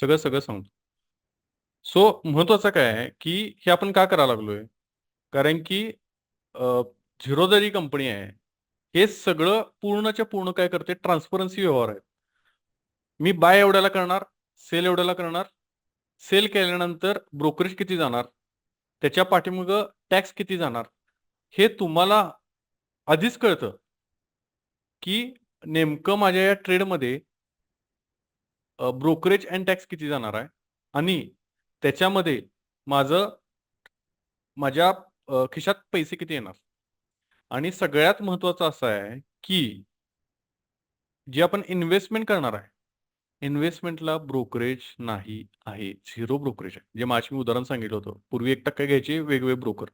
सगळं, सगळं सांगतो. सो महत्वाचं काय आहे, की हे आपण का करायला लागलोय? कारण की अ, कंपनी आहे. हे सगळं पूर्णच्या पूर्ण काय करते ट्रान्सपरन्सी व्यवहार आहेत. मी बाय एवढ्याला करणार, सेल एवढ्याला करणार. सेल केल्यानंतर ब्रोकरेज किती जाणार? त्याच्या पाठीमागं टॅक्स किती जाणार? हे तुम्हाला आधीच कळतं. की नेमकं माझ्या या ट्रेडमध्ये ब्रोकरेज अँड टॅक्स किती जाणार आहे आणि त्याच्यामध्ये माझं माझ्या खिशात पैसे किती येणार? आणि सगळ्यात महत्वाचं असं आहे, की जे आपण इन्व्हेस्टमेंट करणार आहे. इन्व्हेस्टमेंटला ब्रोकरेज नाही आहे. झिरो ब्रोकरेज आहे. जे माझी मी उदाहरण सांगितलं होतं. पूर्वी एक टक्के घ्यायचे वेगवेगळे broker.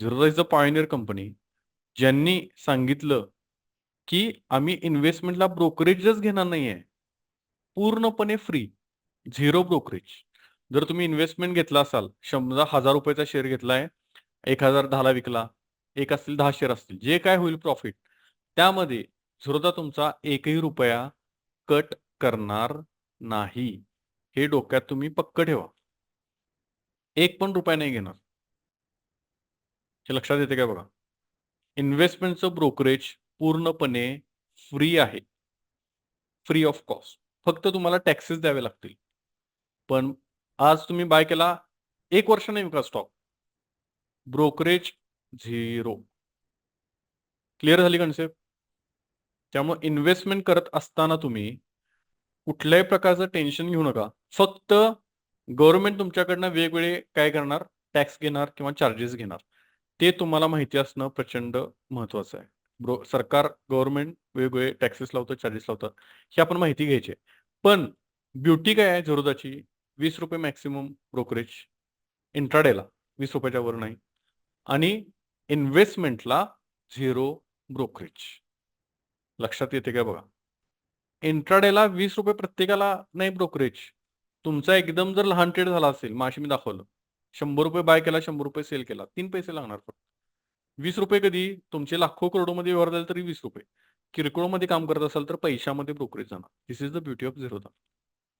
Zero is a pioneer company. ज्यांनी सांगितलं, की आम्ही इन्व्हेस्टमेंटला ब्रोकरेजच घेणार नाहीये. पूर्णपणे फ्री. Zero brokerage. जर तुम्ही इन्व्हेस्टमेंट घेतला असाल, समजा हजार रुपयाचा शेअर घेतलाय, एक हजार दहाला विकला. एक असतील दहा शेअर असतील. जे काय होईल प्रॉफिट त्यामध्ये झिरोदा तुमचा एकही रुपया कट करणार नाही. हे डोक्यात तुम्ही पक्क ठेवा. एक पण रुपया नाही घेणार. हे लक्षात येते का बघा? इन्व्हेस्टमेंटचं ब्रोकरेज पूर्णपणे फ्री आहे. Free of cost. फक्त तुम्हाला टॅक्सेस द्यावे लागतील. पण आज तुम्ही बाय केला, एक वर्ष नाही विकला स्टॉक. Brokerage zero. क्लिअर झाली कन्सेप्ट? त्यामुळे इन्व्हेस्टमेंट करत असताना तुम्ही कुठल्याही प्रकारचं टेन्शन घेऊ नका. फक्त गव्हर्नमेंट तुमच्याकडनं वेगवेगळे काय करणार? टॅक्स घेणार किंवा चार्जेस घेणार. ते तुम्हाला माहिती असणं प्रचंड महत्वाचं आहे. ब्रो सरकार, गव्हर्नमेंट वेगवेगळे टॅक्सेस लावतं, चार्जेस लावतात. ही आपण माहिती घ्यायची पण ब्युटी काय आहे झिरोदाची? ₹20 मॅक्सिमम ब्रोकरेज. इंट्राडेला वीस रुपयाच्या वर नाही. आणि इन्व्हेस्टमेंटला झिरो ब्रोकरेज. लक्षात येते का बघा? इंट्राडेला ₹20 प्रत्येकाला नाही ब्रोकरेज. तुमचा एकदम जर लहान ट्रेड झाला असेल, मगाशी मी दाखवलं. ₹100 बाय केला, ₹100 सेल केला. तीन पैसे लागणार फक्त. ₹20 कधी? तुमचे लाखो करोडोमध्ये व्यवहार झाले तरी ₹20. किरकोळमध्ये काम करत असाल तर पैशामध्ये ब्रोकरेज जाणार. This is the beauty of Zerodha.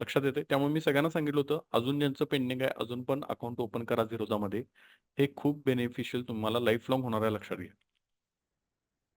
लक्षात येते त्यामुळे मी सगळ्यांना सांगितलं होतं, अजून ज्यांचं पेंडिंग आहे, अजून पण अकाउंट ओपन करा झिरोदामध्ये. हे खूप बेनिफिशियल तुम्हाला लाईफ लाँग होणार आहे लक्षात घ्या.